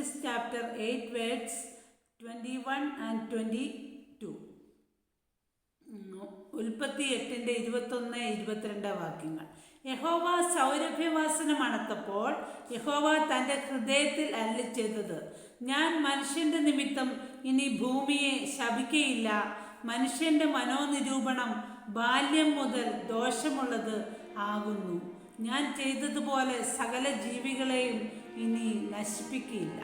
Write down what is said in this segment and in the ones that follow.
Eight words twenty one and twenty two ഉൽപ്പത്തി എട്ടിന്റെ ഇരുപത്തൊന്ന് ഇരുപത്തിരണ്ട് വാക്യങ്ങൾ. യഹോവ സൗരഭ്യവാസനം അണത്തപ്പോൾ യഹോവ തന്റെ ഹൃദയത്തിൽ അല്ലി ചെയ്തത് ഞാൻ മനുഷ്യന്റെ നിമിത്തം ഇനി ഭൂമിയെ ശപിക്കയില്ല. മനുഷ്യന്റെ മനോനിരൂപണം ബാല്യം മുതൽ ദോഷമുള്ളത് ആകുന്നു. ഞാൻ ചെയ്തതുപോലെ സകല ജീവികളെയും ഇനി നശിപ്പിക്കുകയില്ല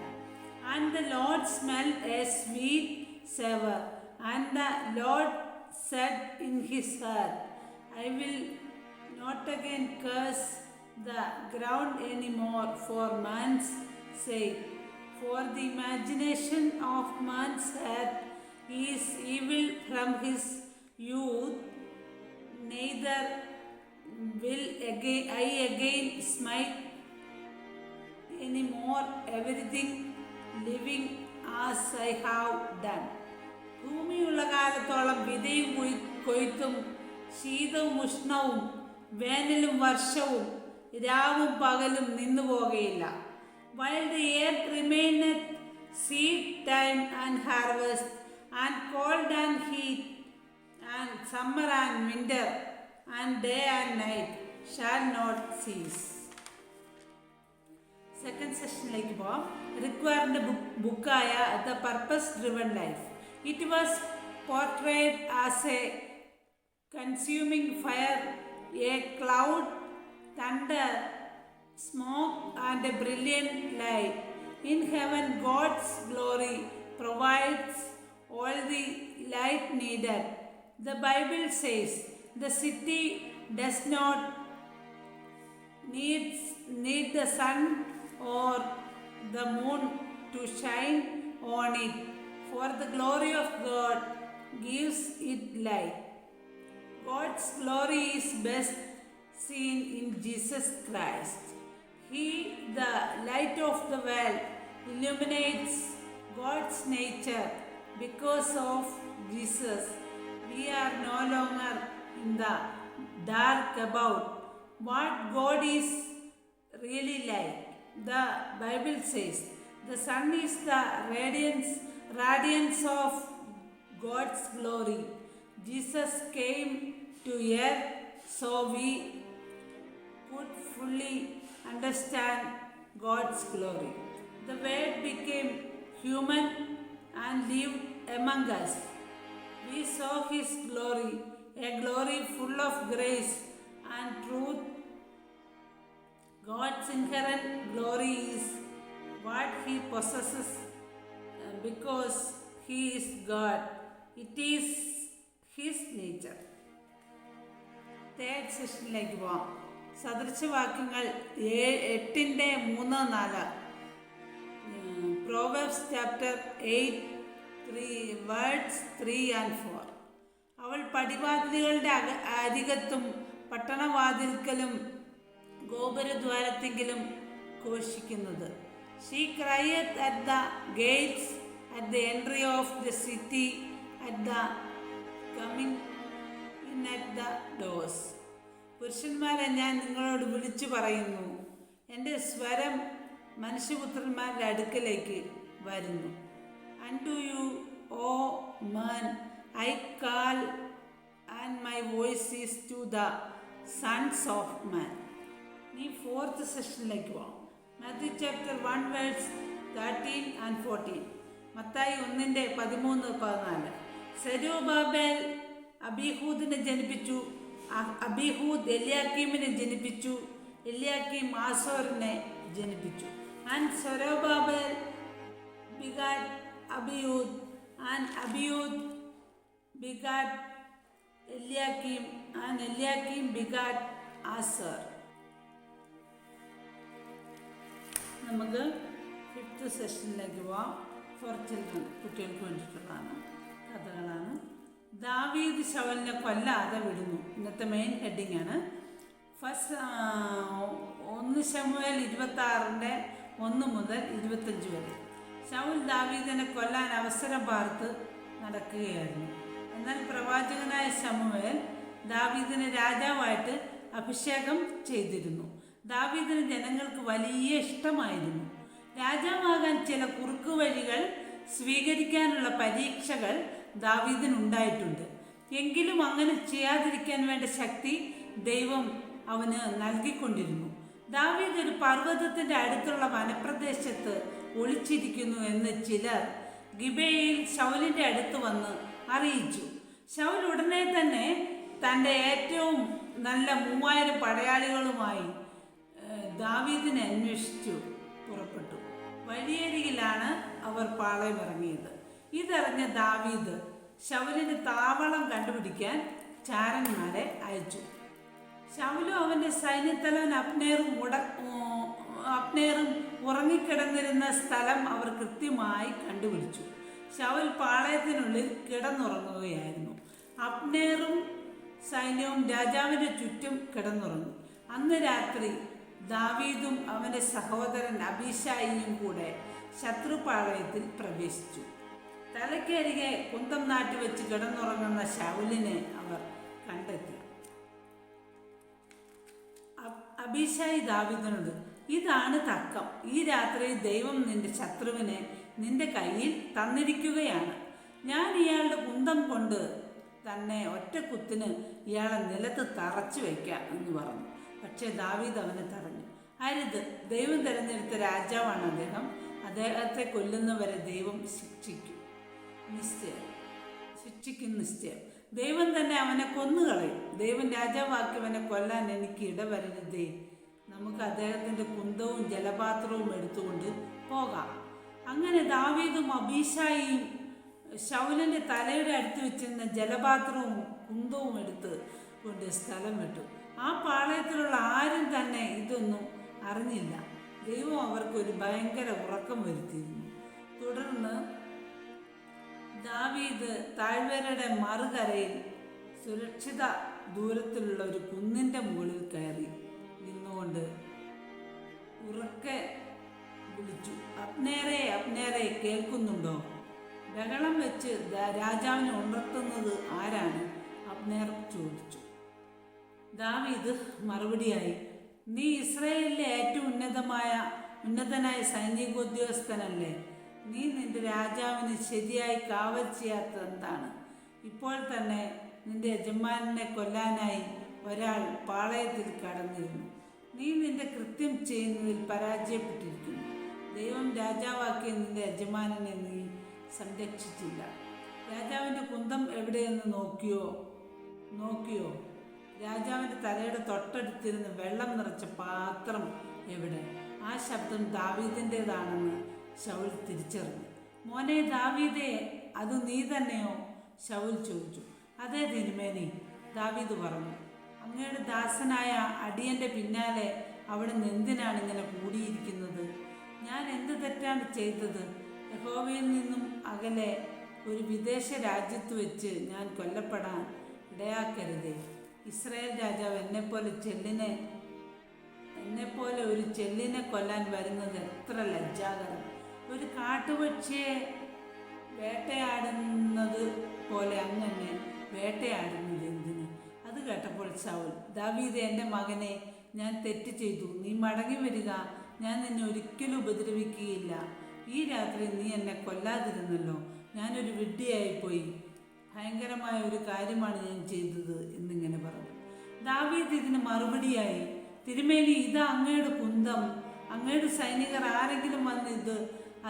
and the Lord smell a sweet savour and the Lord said in his heart, I will not again curse the ground anymore for man's sake. For the imagination of man's heart is evil from his youth, neither will again I again smite anymore everything living as I have done. ഭൂമിയുള്ള കാലത്തോളം വിതയും കൊയ്ത്തും ശീതവും ഉഷ്ണവും വേനലും വർഷവും രാവും പകലും നിന്നു പോകയില്ല while the air remaineth seed time and harvest and cold and heat and summer and winter and day and night shall not cease second സെഷനിലേക്ക് പോവാം റിക്വയറിൻ്റെ book ബുക്കായ the purpose driven life it was portrayed as a consuming fire a cloud thunder smoke and a brilliant light in heaven God's glory provides all the light needed the Bible says the city does not needs need the sun or the moon to shine on it. For the glory of god gives it light god's glory is best seen in jesus christ. He the light of the world illuminates god's nature because of jesus. We are no longer in the dark about what God is really like. The Bible says the sun is the radiance, radiance of God's glory. Jesus came to earth so we could fully understand God's glory. The Word became human and lived among us. We saw His glory, a glory full of grace and truth. God's inherent glory is what He possesses uh, because He is God. It is His nature. Third സെഷനിലേക്ക് പോവാം സദൃശവാക്യങ്ങൾ എട്ടിന്റെ മൂന്ന് നാല് Proverbs chapter eight three words three and four അവൾ പടിവാതിലുകളുടെ അരികത്തും പട്ടണവാതിൽക്കലും ഗോപുരദ്വാരത്തെങ്കിലും ഘോഷിക്കുന്നത് she crieth at the gates at the entry of the city at the coming in at the doors. പുരുഷന്മാരെ ഞാൻ നിങ്ങളോട് വിളിച്ചു പറയുന്നു. എന്റെ സ്വരം മനുഷ്യപുത്രന്മാരുടെ അടുക്കലേക്ക് വരുന്നു. Unto you O man I call and my voice is to the sons of man. നീ ഫോർത്ത് സെഷനിലേക്ക് പോകാം Matthew chapter one verse thirteen and fourteen Mathai ഒന്നിന്റെ പതിമൂന്ന് പതിനാല്. സെരൂബാബേൽ അബിഹൂദിനെ ജനിപ്പിച്ചു. അബിഹൂദ് എലിയാക്കീമിനെ ജനിപ്പിച്ചു. എലിയാക്കീം ആസോറിനെ ജനിപ്പിച്ചു. And Zerubbabel begat Abiud and Abiud begat Eliakim and Eliakim begat Azor. നമുക്ക് ഫിഫ്ത്ത് സെഷനിലേക്ക് പോവാം. ഫോർ ചിൽഡ്രൻ കുട്ടികൾക്ക് വേണ്ടിയിട്ടുള്ളതാണ് കഥകളാണ്. ദാവീദ് ശവലിനെ കൊല്ലാതെ വിടുന്നു. ഇന്നത്തെ മെയിൻ ഹെഡിങ് ആണ്. ഫസ്റ്റ് ഒന്ന് ശമുവേൽ ഇരുപത്തി ആറിന്റെ ഒന്ന് മുതൽ ഇരുപത്തഞ്ച് വരെ. ശൗൽ ദാവീദിനെ കൊല്ലാൻ അവസരം പാർത്ത് നടക്കുകയായിരുന്നു. എന്നാൽ പ്രവാചകനായ ശമുവേൽ ദാവീദിനെ രാജാവായിട്ട് അഭിഷേകം ചെയ്തിരുന്നു. ദാവീദിന് ജനങ്ങൾക്ക് വലിയ ഇഷ്ടമായിരുന്നു. രാജാവാകാൻ ചില കുറുക്കു വഴികൾ സ്വീകരിക്കാനുള്ള പരീക്ഷകൾ ദാവീദിനുണ്ടായിട്ടുണ്ട്. എങ്കിലും അങ്ങനെ ചെയ്യാതിരിക്കാൻ വേണ്ട ശക്തി ദൈവം അവന് നൽകിക്കൊണ്ടിരുന്നു. ദാവീദ് ഒരു പർവതത്തിന്റെ അടുത്തുള്ള വനപ്രദേശത്ത് ഒളിച്ചിരിക്കുന്നു എന്ന് ചിലർ ഗിബയിൽ ശൗലിന്റെ അടുത്ത് വന്ന് അറിയിച്ചു. ശൗൽ ഉടനെ തന്നെ തന്റെ ഏറ്റവും നല്ല മൂവായിരം പടയാളികളുമായി ദാവീദിനെ അന്വേഷിച്ചു പുറപ്പെട്ടു. വഴിയരികിലാണ് അവർ പാളയമിറങ്ങിയത് ഇതറിഞ്ഞ ദാവീദ് ശൗലിന്റെ താവളം കണ്ടുപിടിക്കാൻ ചാരന്മാരെ അയച്ചു. ശൗലും അവന്റെ സൈന്യത്തലവൻ അപ്നേറും ഉട അപ്നേറും ഉറങ്ങിക്കിടന്നിരുന്ന സ്ഥലം അവർ കൃത്യമായി കണ്ടുപിടിച്ചു. ശൗൽ പാളയത്തിനുള്ളിൽ കിടന്നുറങ്ങുകയായിരുന്നു. അപ്നേറും സൈന്യവും രാജാവിന്റെ ചുറ്റും കിടന്നുറങ്ങി. അന്ന് രാത്രി ദാവീദും അവന്റെ സഹോദരൻ അഭിഷായിയും കൂടെ ശത്രുപാളയത്തിൽ പ്രവേശിച്ചു. തലക്കരികെ കുന്തം നാട്ടി വെച്ച് കിടന്നുറങ്ങുന്ന ശൗലിനെ അവർ കണ്ടെത്തി. അബീഷായി ദാവിദിനോട് ഇതാണ് തർക്കം. ഈ രാത്രി ദൈവം നിന്റെ ശത്രുവിനെ നിന്റെ കയ്യിൽ തന്നിരിക്കുകയാണ്. ഞാൻ ഇയാളുടെ കുന്തം കൊണ്ട് തന്നെ ഒറ്റ കുത്തിന് ഇയാളെ നിലത്ത് തറച്ചു വയ്ക്കാം എന്ന് പറഞ്ഞു. പക്ഷേ ദാവീദ് അവനെ തടഞ്ഞു. അരുത്. ദൈവം തിരഞ്ഞെടുത്ത രാജാവാണ് അദ്ദേഹം. അദ്ദേഹത്തെ കൊല്ലുന്നവരെ ദൈവം ശിക്ഷിക്കും. നിശ്ചയം. ശിക്ഷിക്കും നിശ്ചയം. ദൈവം തന്നെ അവനെ കൊന്നുകളയും. ദൈവം രാജാവാക്കിയവനെ കൊല്ലാൻ എനിക്ക് ഇടവരരുതേ. നമുക്ക് അദ്ദേഹത്തിന്റെ കുന്തവും ജലപാത്രവും എടുത്തുകൊണ്ട് പോകാം. അങ്ങനെ ദാവീദും അബീഷായിയും ശൗലിന്റെ തലയുടെ അടുത്ത് വെച്ചിരുന്ന ജലപാത്രവും കുന്തവും എടുത്ത് കൊണ്ട് സ്ഥലം വിട്ടു. ആ പാളയത്തിലുള്ള ആരും തന്നെ ഇതൊന്നും അറിഞ്ഞില്ല. ദൈവം അവർക്ക് ഒരു ഭയങ്കര ഉറക്കം വരുത്തിയിരുന്നു. തുടർന്ന് ദാവീദ് താഴ്വരയുടെ മറുകരയിൽ സുരക്ഷിത ദൂരത്തിലുള്ള ഒരു കുന്നിന്റെ മുകളിൽ കയറി നിന്നുകൊണ്ട് ഉറക്കെ വിളിച്ചു അപ്നേരെ അപ്നേരെ കേൾക്കുന്നുണ്ടോ? ബഹളം വെച്ച് രാജാവിനെ ഉണർത്തുന്നത് ആരാണ്? അപ്നേർ ചോദിച്ചു. ദാവീദ് മറുപടിയായി നീ ഇസ്രയേലിലെ ഏറ്റവും ഉന്നതമായ ഉന്നതനായ സൈനിക ഉദ്യോഗസ്ഥനല്ലേ നീ നിന്റെ രാജാവിന് ശരിയായി കാവൽ ചെയ്യാത്തത് എന്താണ് ഇപ്പോൾ തന്നെ നിന്റെ യജമാനെ കൊല്ലാനായി ഒരാൾ പാളയത്തിൽ കടന്നിരുന്നു. നീ നിന്റെ കൃത്യം ചെയ്യുന്നതിൽ പരാജയപ്പെട്ടിരിക്കുന്നു. ദൈവം രാജാവാക്കിയ നിന്റെ യജമാനനെ നീ സംരക്ഷിച്ചില്ല. രാജാവിന്റെ കുന്തം എവിടെയെന്ന് നോക്കിയോ? നോക്കിയോ? രാജാവിന്റെ തലയുടെ തൊട്ടടുത്തിരുന്ന് വെള്ളം നിറച്ച പാത്രം എവിടെ? ആ ശബ്ദം ദാവീദിന്റെതാണെന്ന് ശൗൽ തിരിച്ചറിഞ്ഞു. മോനെ ദാവീദേ അത് നീ തന്നെയോ? ശൗൽ ചോദിച്ചു. അതേ തിരുമേനി ദാവീദ് പറഞ്ഞു. അങ്ങയുടെ ദാസനായ അടിയന്റെ പിന്നാലെ അവിടെ നിന്ന് എന്തിനാണ് ഇങ്ങനെ കൂടിയിരിക്കുന്നത്? ഞാൻ എന്ത് തെറ്റാണ് ചെയ്തത്? യഹോവയിൽ നിന്നും അകലെ ഒരു വിദേശ രാജ്യത്ത് വെച്ച് ഞാൻ കൊല്ലപ്പെടാൻ ഇടയാക്കരുതേ. ഇസ്രായേൽ രാജാവ് എന്നെപ്പോലെ ചെല്ലിനെ എന്നെപ്പോലെ ഒരു ചെല്ലിനെ കൊല്ലാൻ വരുന്നത് എത്ര ലജ്ജാകരം. ഒരു കാട്ടുപക്ഷിയെ വേട്ടയാടുന്നത് പോലെ അങ്ങനെ വേട്ടയാടുന്നത് എന്തിന്? അത് കേട്ടപ്പോൾ സൗൽ ദാവീദ് എന്റെ മകനെ ഞാൻ തെറ്റ് ചെയ്തു. നീ മടങ്ങി വരിക. ഞാൻ നിന്നെ ഒരിക്കലും ഉപദ്രവിക്കുകയില്ല. ഈ രാത്രി നീ എന്നെ കൊല്ലാതിരുന്നല്ലോ. ഞാനൊരു വിഡ്ഢിയായിപ്പോയി. ഭയങ്കരമായ ഒരു കാര്യമാണ് ഞാൻ ചെയ്തത് എന്നിങ്ങനെ പറഞ്ഞു. ദാവീദ് ഇതിന് മറുപടിയായി തിരുമേനി ഇത് അങ്ങയുടെ കുന്തം. അങ്ങയുടെ സൈനികർ ആരെങ്കിലും വന്ന് ഇത്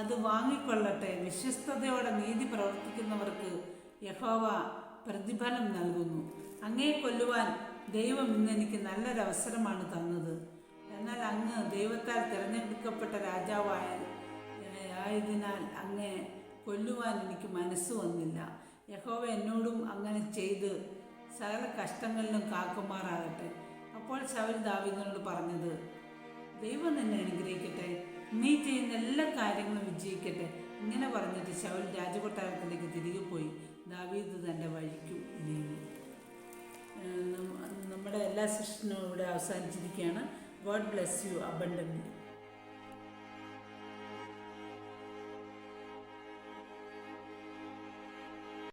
അത് വാങ്ങിക്കൊള്ളട്ടെ. വിശ്വസ്തയോടെ നീതി പ്രവർത്തിക്കുന്നവർക്ക് യഹോവ പ്രതിഫലം നൽകുന്നു. അങ്ങേ കൊല്ലുവാൻ ദൈവം ഇന്ന് എനിക്ക് നല്ലൊരവസരമാണ് തന്നത്. എന്നാൽ അങ്ങ് ദൈവത്താൽ തിരഞ്ഞെടുക്കപ്പെട്ട രാജാവായ ആയതിനാൽ അങ്ങേ കൊല്ലുവാൻ എനിക്ക് മനസ്സ് വന്നില്ല. യഹോവ എന്നോടും അങ്ങനെ ചെയ്ത് സകല കഷ്ടങ്ങളിലും കാക്കുമാറാകട്ടെ. അപ്പോൾ ശവൽ ദാവിദിനോട് പറഞ്ഞത് ദൈവം നിന്നെ അനുഗ്രഹിക്കട്ടെ. നീ ചെയ്യുന്ന എല്ലാ കാര്യങ്ങളും വിജയിക്കട്ടെ. ഇങ്ങനെ പറഞ്ഞിട്ട് ശവൽ രാജകൊട്ടാരത്തിലേക്ക് തിരികെ പോയി. ദാവീദ് തന്റെ വഴിക്കും നീങ്ങി. നമ്മുടെ എല്ലാ സെഷനും ഇവിടെ അവസാനിച്ചിരിക്കുകയാണ്. God bless you abundant